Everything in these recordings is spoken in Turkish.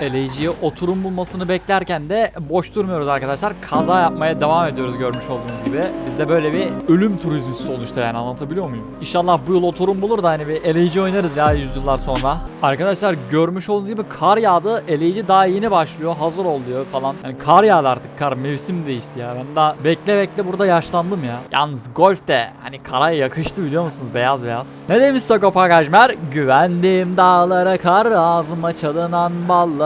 eleyiciye oturum bulmasını beklerken de boş durmuyoruz arkadaşlar. Kaza yapmaya devam ediyoruz görmüş olduğunuz gibi. Bizde böyle bir ölüm turizmisi oluştu yani anlatabiliyor muyum? İnşallah bu yıl oturum bulur da hani bir eleyici oynarız ya yüzyıllar sonra. Arkadaşlar görmüş olduğunuz gibi kar yağdı. Eleyici daha yeni başlıyor. Hazır ol diyor falan. Yani kar yağdı artık kar. Mevsim değişti ya. Ben daha bekle bekle burada yaşlandım ya. Yalnız golf de hani kara yakıştı biliyor musunuz? Beyaz beyaz. Ne demiş Sagopa Kajmer? Güvendiğim dağlara kar ağzıma çalınan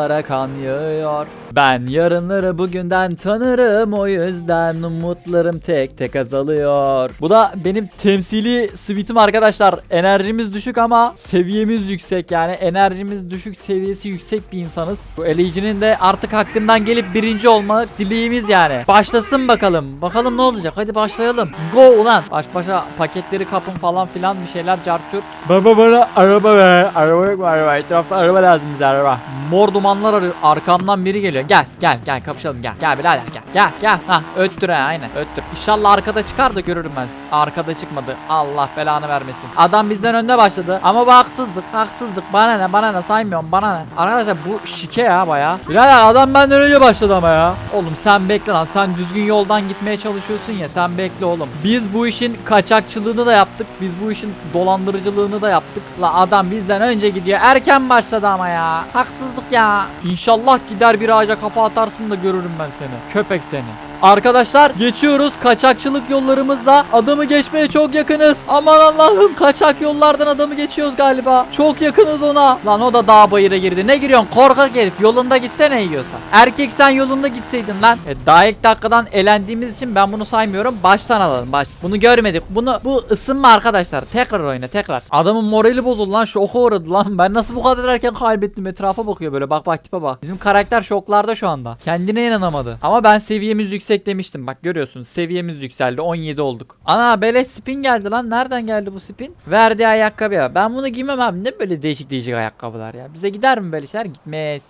ballara kan yağıyor. Ben yarınları bugünden tanırım o yüzden umutlarım tek tek azalıyor. Bu da benim temsili tweetim arkadaşlar. Enerjimiz düşük ama seviyemiz yüksek yani enerjimiz düşük seviyesi yüksek bir insanız. Bu eleyicinin de artık hakkından gelip birinci olmak dileğimiz yani. Başlasın bakalım. Bakalım ne olacak hadi başlayalım. Go ulan. Baş başa paketleri kapın falan filan bir şeyler carçurt. Baba bana araba ver. Araba yok mu araba? Etrafta araba lazım bize araba. Mor dumanlar arıyor. Arkamdan biri geliyor. Gel gel gel kapışalım gel. Gel birader gel. Gel gel. Ha öttür ha aynen öttür. İnşallah arkada çıkar da görürüm ben. Arkada çıkmadı. Allah belanı vermesin. Adam bizden önde başladı. Ama bu haksızlık. Haksızlık. Bana ne bana ne saymıyorum bana ne. Arkadaşlar bu şike ya baya. Birader adam benden önce başladı ama ya. Oğlum sen bekle lan. Sen düzgün yoldan gitmeye çalışıyorsun ya. Sen bekle oğlum. Biz bu işin kaçakçılığını da yaptık. Biz bu işin dolandırıcılığını da yaptık. La adam bizden önce gidiyor. Erken başladı ama ya. Haksızlık ya. İnşallah gider bir ağaca kafa atarsın da görürüm ben seni. Köpek seni. Arkadaşlar geçiyoruz. Kaçakçılık yollarımızda adamı geçmeye çok yakınız. Aman Allah'ım kaçak yollardan adamı geçiyoruz galiba. Çok yakınız ona. Lan o da dağ bayıra girdi. Ne giriyorsun? Korkak herif. Yolunda gitsene yiyorsan erkek sen yolunda gitseydin lan. E, daha ilk dakikadan elendiğimiz için ben bunu saymıyorum. Baştan alalım baş. Bunu görmedik. Bunu bu ısınma arkadaşlar. Tekrar oyna tekrar. Adamın morali bozuldu lan. Şoka uğradı lan. Ben nasıl bu kadar erken kaybettim? Etrafa bakıyor böyle. Bak bak tipe bak. Bizim karakter şoklarda şu anda. Kendine inanamadı. Ama ben seviyemiz yüksek demiştim bak görüyorsunuz seviyemiz yükseldi. 17 olduk. Ana beleş spin geldi lan. Nereden geldi bu spin? Verdiği ayakkabı ya ben bunu giymem abi. Ne böyle değişik değişik ayakkabılar ya? Bize gider mi böyle şeyler? Gitmez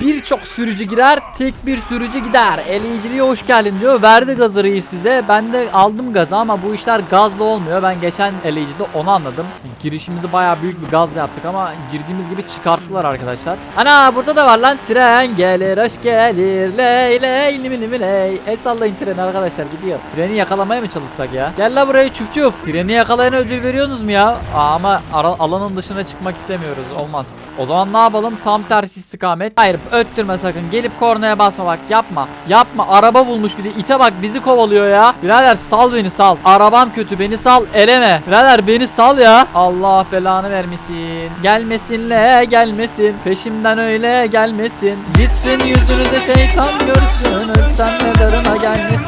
Birçok sürücü girer, tek bir sürücü gider. Eleyiciliğe hoş geldin diyor. Verdi gazı reis bize. Ben de aldım gazı ama bu işler gazla olmuyor. Ben geçen eleyicide onu anladım. Girişimizi bayağı büyük bir gaz yaptık ama girdiğimiz gibi çıkarttılar arkadaşlar. Ana burada da var lan tren gelir hoş gelir ley ley limi limi ley. El sallayın treni arkadaşlar gidiyor. Treni yakalamaya mı çalışsak ya? Gel la buraya çuf çuf. Treni yakalayana ödül veriyorsunuz mu ya? Aa, ama alanın dışına çıkmak istemiyoruz. Olmaz. O zaman ne yapalım? Tam tersi istikamet. Hayır öttürme sakın. Gelip kornaya basma bak. Yapma. Yapma. Araba bulmuş bir de. İte bak bizi kovalıyor ya. Birader sal beni sal. Arabam kötü beni sal. Eleme. Birader beni sal ya. Allah belanı vermesin. Gelmesinle gelmesin. Peşimden öyle gelmesin. Gitsin yüzünüze şeytan görsün. Ölsem mezarıma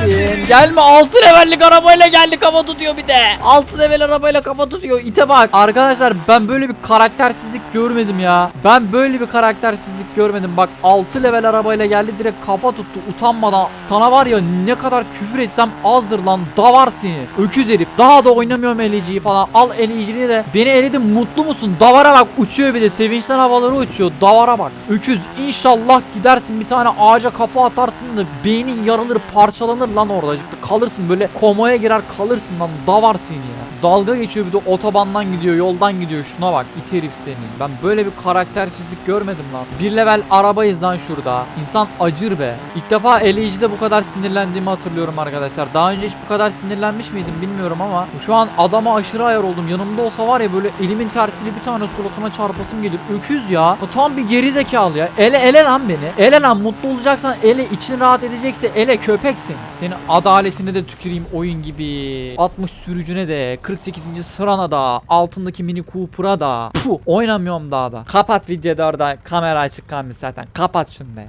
gelmesin. Gelme 6 levellik arabayla geldi kafa tutuyor bir de. 6 level arabayla kafa tutuyor. İte bak. Arkadaşlar ben böyle bir karaktersizlik görmedim ya. Ben böyle bir karaktersizlik görmedim. Bak 6 level arabayla geldi direkt kafa tuttu utanmadan. Sana var ya ne kadar küfür etsem azdır lan. Davar seni. Öküz herif. Daha da oynamıyorum eliciyi falan. Al elicini de. Beni eledin mutlu musun? Davara bak uçuyor bir de. Sevinçten havaları uçuyor. Davara bak. Öküz inşallah gidersin bir tane ağaca kafa atarsın da beynin yarılır parçalanır lan orada. Kalırsın böyle komaya girer kalırsın lan. Davar seni ya. Dalga geçiyor bir de otobandan gidiyor yoldan gidiyor şuna bak it herif seni. Ben böyle bir karaktersizlik görmedim lan. Bir level arabayız lan şurada. İnsan acır be. İlk defa eleyicide bu kadar sinirlendiğimi hatırlıyorum arkadaşlar. Daha önce hiç bu kadar sinirlenmiş miydim bilmiyorum ama şu an adama aşırı ayar oldum. Yanımda olsa var ya böyle elimin tersiyle bir tane suratına çarpasım gelir. Öküz ya. O tam bir geri zekalı ya. Ele ele lan beni. Ele lan mutlu olacaksan ele için rahat edecekse ele köpeksin. Senin adaletine de tüküreyim oyun gibi. 60 sürücüne de 48. sırana da altındaki mini Cooper'a da. Puh oynamıyorum daha da. Kapat videoda orada kamera açık kalmış zaten. Kapat şunu da ya.